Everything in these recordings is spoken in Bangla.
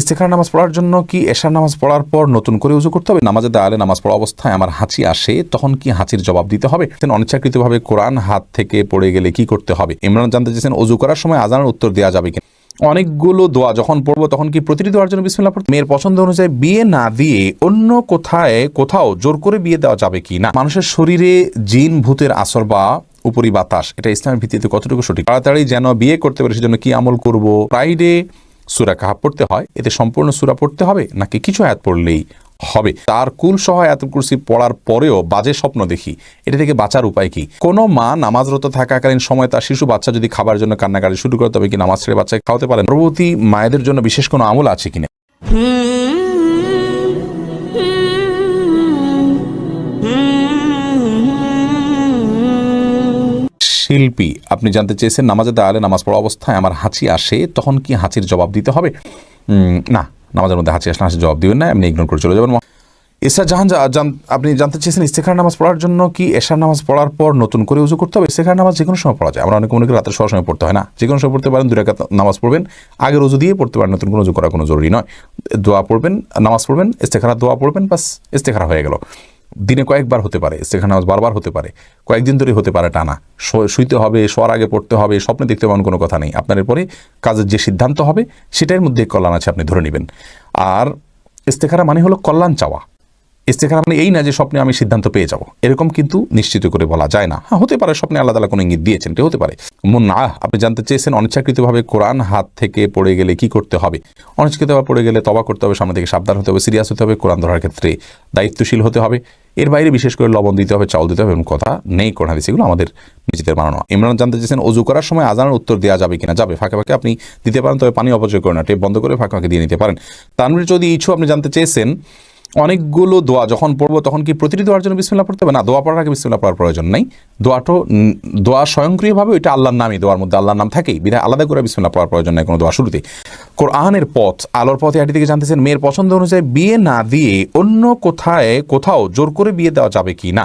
ইস্তেখার নামাজ পড়ার জন্য কি এশার নামাজ পড়ার পর নতুন করে উজু করতে হবে? নামাজে দাঁড়ালে নামাজ পড়া অবস্থায় আমার হাঁচি আসে, তখন কি হাঁচির জবাব দিতে হবে? অনিচ্ছাকৃতভাবে কোরআন হাত থেকে পড়ে গেলে কি করতে হবে? ইমরান জানতে চেয়েছেন অজু করার সময় আজানের উত্তর দেওয়া যাবে কিনা। অনেকগুলো দোয়া যখন পড়ব, তখন কি প্রতিটি দোয়ার জন্য বিসমিল্লাহ পড়তে মেয়ের পছন্দ অনুযায়ী বিয়ে না দিয়ে অন্য কোথায়, কোথাও জোর করে বিয়ে দেওয়া যাবে কি না মানুষের শরীরে জিন, ভূতের আসর বা উপরি বাতাস, এটা ইসলামের ভিত্তিতে কতটুকু সঠিক? তাড়াতাড়ি যেন বিয়ে করতে পারে, সেজন্য কি আমল করব? ফ্রাইডে সুরা কাহাব পড়তে হয়? এতে সম্পূর্ণ সুরা পড়তে হবে? নাকি কিছু আয়াত পড়লেই হবে? তার কুল সহ আয়াতুল কুরসি পড়ার পরেও বাজে স্বপ্ন দেখি। এটা থেকে বাঁচার উপায় কি? কোনো মা নামাজরত থাকাকালীন সময় তার শিশু বাচ্চা যদি খাবার জন্য কান্নাকাটি শুরু করে, তবে কি নামাজ ছেড়ে বাচ্চাকে খাওয়াতে পারেন? প্রভূতি মায়েদের জন্য বিশেষ কোনো আমল আছে কিনা? শিল্পী, আপনি জানতে চেয়েছেন নামাজে দাঁড়ালে নামাজ পড়া অবস্থায় আমার হাঁচি আসে, তখন কি হাঁচির জবাব দিতে হবে? না, নামাজের মধ্যে হাঁচি আসলে হাঁচির জবাব দিবেন না, এমনি ইগনোর করে চলে যাবেন। ইসা জাহান আপনি জানতে চেয়েছেন ইস্তেখার নামাজ পড়ার জন্য কি এশার নামাজ পড়ার পর নতুন করে উজু করতে হবে? ইস্তেখার নামাজ যে কোনো সময় পড়া যায়। আমরা অনেক মনে করি রাতের সব সময় পড়তে হয় না। যে কোনো সময় পড়তে পারেন, দুই রাকাত নামাজ পড়বেন। আগের উজু দিয়ে পড়তে পারেন, নতুন কোনো উজু করা কোনো জরুরি নয়। দোয়া পড়বেন, নামাজ পড়বেন ইস্তেখারা দোয়া পড়বেন, বাস ইস্তেখারা হয়ে গেল। দিনে কয়েকবার হতে পারে নামাজ বারবার হতে পারে, কয়েকদিন ধরে হতে পারে টানা। শুইতে হবে, শোয়ার আগে পড়তে হবে, স্বপ্নে দেখতে পাবেন কোনো কথা নেই। আপনার এরপরে কাজের যে সিদ্ধান্ত হবে, সেটার মধ্যে কল্যাণ আছে আপনি ধরে নেবেন। আর ইস্তেখারা মানে হলো কল্যাণ চাওয়া। ইস্তেখারা মানে এই না যে স্বপ্নে আমি সিদ্ধান্ত পেয়ে যাব। এরকম কিন্তু নিশ্চিত করে বলা যায় না। হ্যাঁ হতে পারে, স্বপ্নে আল্লাহ তালা কোনো ইঙ্গিত দিয়েছেন, এটা হতে পারে। না, আপনি জানতে চেয়েছেন, অনিচ্ছাকৃতভাবে কোরআন হাত থেকে পড়ে গেলে কি করতে হবে? অনিচ্ছাকৃতভাবে পড়ে গেলে তবা করতে হবে, সামনে থেকে সাবধান হতে হবে, সিরিয়াস হতে হবে, কোরআন ধরার ক্ষেত্রে দায়িত্বশীল হতে হবে। এর বাইরে বিশেষ করে লবণ দিতে হবে, চাউল দিতে হবে এমন কথা নেই কোন হাদিস, এগুলো আমাদের নিজেদের মানানো ইমরান জানতে চেয়েছেন অজু করার সময় আজানের উত্তর দেওয়া যাবে কিনা? যাবে, ফাঁকে ফাঁকে আপনি দিতে পারেন, তবে পানি অপচয় করে না। টেপ বন্ধ করে ফাঁকে ফাঁকে দিয়ে নিতে পারেন। তানভীর যদি ইচ্ছু আপনি জানতে চেয়েছেন অনেকগুলো দোয়া, যখন পড়ব তখন কি প্রতিটি দোয়ার জন্য বিসমিল্লাহ পড়তে হবে? না, দোয়া পড়ার আগে বিসমিল্লাহ পড়ার প্রয়োজন নেই। দোয়াটো দোয়া স্বয়ংক্রিয়ভাবে ওইটা আল্লাহর নামই, দোয়ার মধ্যে আল্লাহর নাম থাকেই। বিধায় আলাদা করে বিসমিল্লাহ পড়ার প্রয়োজন নেই কোনো দোয়া শুরুতে কোরআনের পথ, আলোর পথে আটি থেকে জানতেছেন, মেয়ের পছন্দ অনুযায়ী বিয়ে না দিয়ে অন্য কোথায়, কোথাও জোর করে বিয়ে দেওয়া যাবে কি না?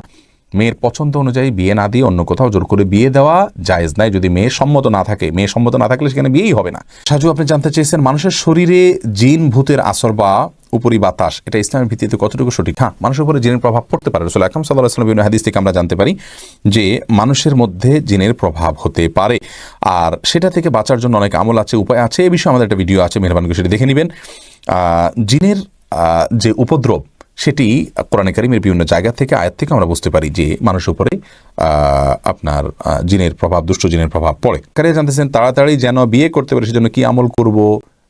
মেয়ের পছন্দ অনুযায়ী বিয়ে না দিয়ে অন্য কোথাও জোর করে বিয়ে দেওয়া জায়েজ নাই। যদি মেয়ে সম্মত না থাকে, মেয়ে সম্মত না থাকলে সেখানে বিয়েই হবে না। সাজু, আপনি জানতে চেয়েছেন, মানুষের শরীরে জিন, ভূতের আসর বা উপরি বাতাস। এটা ইসলামের ভিত্তিতে কতটুকু সঠিক? হ্যাঁ মানুষের উপরে জিনের প্রভাব পড়তে পারে। রসুল আকরম সাল্লাহ আসলাম বিভিন্ন হাদিস থেকে আমরা জানতে পারি যে মানুষের মধ্যে জিনের প্রভাব হতে পারে। আর সেটা থেকে বাঁচার জন্য অনেক আমল আছে, উপায় আছে। এ বিষয়ে আমাদের একটা ভিডিও আছে, মেহরবানি সেটি দেখে নেবেন। জিনের যে উপদ্রব, সেটি কোরআনে কারিমের বিভিন্ন জায়গা থেকে, আয়াত থেকে আমরা বুঝতে পারি যে মানুষের উপরে আপনার জিনের প্রভাব, দুষ্ট জিনের প্রভাব পড়ে। কারিয়া জানতেছেন, তাড়াতাড়ি যেন বিয়ে করতে পারে, সেজন্য কি আমল করব?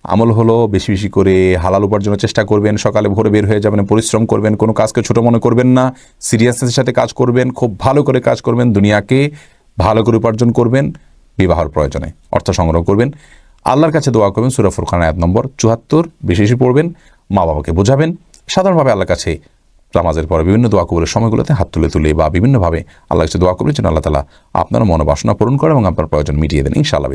আমল হলো, বেশি বেশি করে হালাল উপার্জনের চেষ্টা করবেন, সকালে ভোরে বের হয়ে যাবেন, পরিশ্রম করবেন, কোনো কাজকে ছোট মনে করবেন না সিরিয়াসনেসের সাথে কাজ করবেন, খুব ভালো করে কাজ করবেন, দুনিয়াকে ভালো করে উপার্জন করবেন, বিবাহর প্রয়োজনে অর্থ সংগ্রহ করবেন। আল্লাহর কাছে দোয়া করবেন, সুরা খান এক নম্বর চুয়াত্তর, বেশি বেশি পড়বেন মা বাবাকে বোঝাবেন, সাধারণভাবে আল্লাহর কাছে নামাজের পরে বিভিন্ন দোয়া কবরের সময়গুলোতে হাত তুলে তুলে বা বিভিন্নভাবে আল্লাহ কাছে দোয়া করবেন যেন আল্লাহ তালা আপনার মনোবাসনা পূরণ করে এবং আপনার প্রয়োজন মিটিয়ে দেন, ইনশাআল্লাহ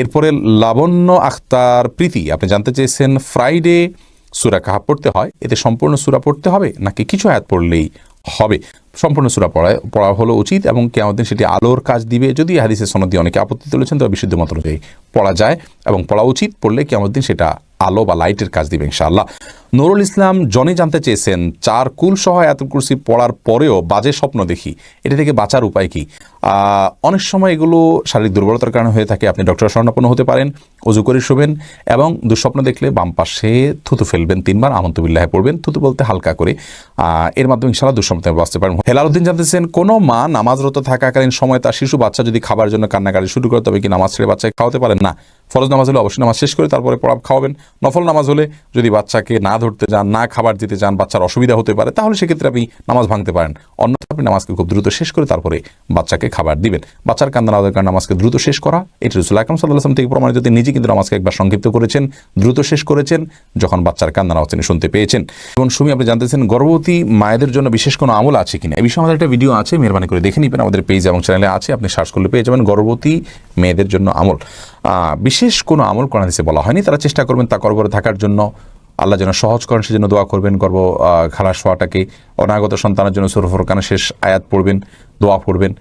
এরপরে লাবণ্য আখতার প্রীতি, আপনি জানতে চেয়েছেন ফ্রাইডে সুরা কাহা পড়তে হয়, এতে সম্পূর্ণ সুরা পড়তে হবে নাকি কিছু আয়াত পড়লেই হবে? সম্পূর্ণ সুরা পড়ায় পড়া হলো উচিত এবং কেমন সেটি আলোর কাজ দিবে। যদি হাদিসের সনদ অনেকে আপত্তি তুলেছেন, তবে বিশুদ্ধ মত পড়া যায় এবং পড়া উচিত, পড়লে কেমন সেটা আলো বা লাইটের কাজ দিবে ইনশাআল্লাহ। নুরুল ইসলাম, জনি জানতে চেয়েছেন, চার কুল সহ এত কুরসি পড়ার পরেও বাজে স্বপ্ন দেখি, এটা থেকে বাঁচার উপায় কি? অনেক সময় এগুলো শারীরিক দুর্বলতার কারণে হয়ে থাকে, আপনি ডক্টর স্বর্ণাপন্ন হতে পারেন অজু করে শোবেন এবং দুঃস্বপ্ন দেখলে বাম পাশে থুতু ফেলবেন তিনবার আমন্তবিল্লাহে পড়বেন, থুতু বলতে হালকা করে। এর মাধ্যমে ইনশাল্লাহ দুঃস্বপ্ন থেকে বাঁচতে পারেন। হেলালুদ্দিন জানতেছেন কোনো মা নামাজরত থাকাকালীন সময় তার শিশু বাচ্চা যদি খাবার জন্য কান্নাকাটি শুরু করে, তবে কি নামাজ ছেড়ে বাচ্চাকে খাওয়াতে পারেন? না। ফরজ নামাজ হলে অবশ্যই নামাজ শেষ করে তারপরে পড়া খাওয়াবেন। নফল নামাজ হলে যদি বাচ্চাকে না ধরতে যান, না খাবার দিতে যান, বাচ্চার অসুবিধা হতে পারে, তাহলে সেক্ষেত্রে আপনি নামাজ ভাঙতে পারেন। অন্যথা আপনি নামাজকে খুব দ্রুত শেষ করে তারপরে বাচ্চাকে খাবার দিবেন। বাচ্চার কান্না না দরকার নামাজকে দ্রুত শেষ করা, এটি রসুল আকরম সাল্লাহ আসলাম থেকে প্রমাণিত, তিনি নিজে কিন্তু নামাজকে একবার সংক্ষিপ্ত করেছেন, দ্রুত শেষ করেছেন, যখন বাচ্চার কান্না নামাজ তিনি শুনতে পেয়েছেন। এবং সুমি, আপনি জানতেছেন গর্ভবতী মায়েদের জন্য বিশেষ কোনো আমল আছে কিনা? এই বিষয়ে আমাদের একটা ভিডিও আছে, মেহরবানি করে দেখে নিবেন, আমাদের পেজ এবং চ্যানেলে আছে, আপনি সার্চ করলে পেয়ে যাবেন গর্ভবতী মেয়েদের জন্য আমল। বিশেষ কোনো আমল কোরআন হাদিসে বলা হয়নি। তারা চেষ্টা করবেন তা গর্ভরে থাকার জন্য। আল্লাহ যেন সহজ করেন, সেজন্য দোয়া করবেন, গর্ব খালাস হওয়াটাকে অনাগত সন্তানের জন্য সুরফর কানে শেষ আয়াত পড়বেন, দোয়া পড়বেন।